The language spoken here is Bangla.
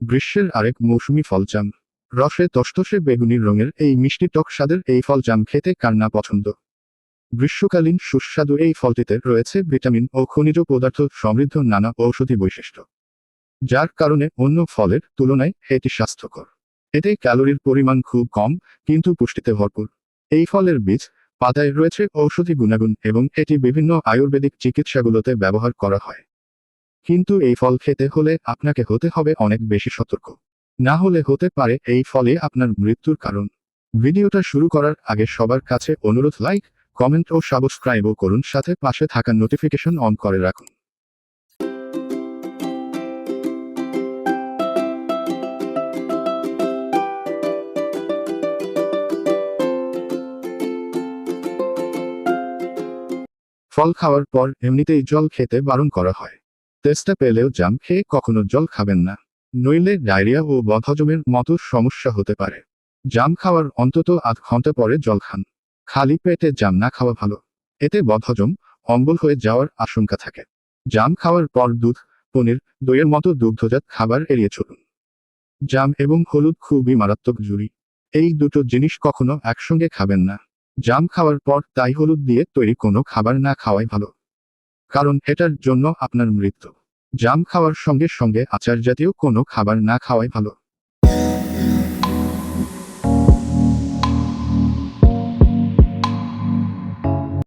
গ্রীষ্মের আরেক মৌসুমি ফল জাম রসে তসতসে বেগুনি রঙের এই মিষ্টি টক স্বাদের এই ফল জাম খেতে কার না পছন্দ? গ্রীষ্মকালীন সুস্বাদু এই ফলটিতে রয়েছে ভিটামিন ও খনিজ পদার্থ সমৃদ্ধ নানা ঔষধি বৈশিষ্ট্য। যার কারণে অন্য ফলের তুলনায় এটি স্বাস্থ্যকর। এতে ক্যালোরির পরিমাণ খুব কম, কিন্তু পুষ্টিতে ভরপুর। এই ফলের বীজ পাতায় রয়েছে ঔষধি গুণাগুণ এবং এটি বিভিন্ন আয়ুর্বেদিক চিকিৎসাগুলোতে ব্যবহার করা হয়। কিন্তু এই ফল খেতে হলে আপনাকে হতে হবে অনেক বেশি সতর্ক। না হলে হতে পারে এই ফলে আপনার মৃত্যুর কারণ। ভিডিওটা শুরু করার আগে সবার কাছে অনুরোধ, লাইক, কমেন্ট ও সাবস্ক্রাইবও করুন। সাথে পাশে থাকা নোটিফিকেশন অন করে রাখুন। ফল খাওয়ার পর এমনিতেই জল খেতে বারণ করা হয়। তেষ্টা পেলেও জাম খেয়ে কখনো জল খাবেন না। নইলে ডায়রিয়া ও বদহজমের মতো সমস্যা হতে পারে। জাম খাওয়ার অন্তত আধ ঘণ্টা পরে জল খান। খালি পেটে জাম না খাওয়া ভালো। এতে বদহজম, অম্বল হয়ে যাওয়ার আশঙ্কা থাকে। জাম খাওয়ার পর দুধ, পনির, দইয়ের মতো দুগ্ধজাত খাবার এড়িয়ে চলুন। জাম এবং হলুদ খুবই মারাত্মক জুড়ি এই দুটো জিনিস কখনো একসঙ্গে খাবেন না। জাম খাওয়ার পর তাই হলুদ দিয়ে তৈরি কোনো খাবার না খাওয়াই ভালো। কারণ এটার জন্য আপনার মৃত্যু। জাম খাওয়ার সঙ্গে সঙ্গে আচার জাতীয় কোনো খাবার না খাওয়াই ভালো।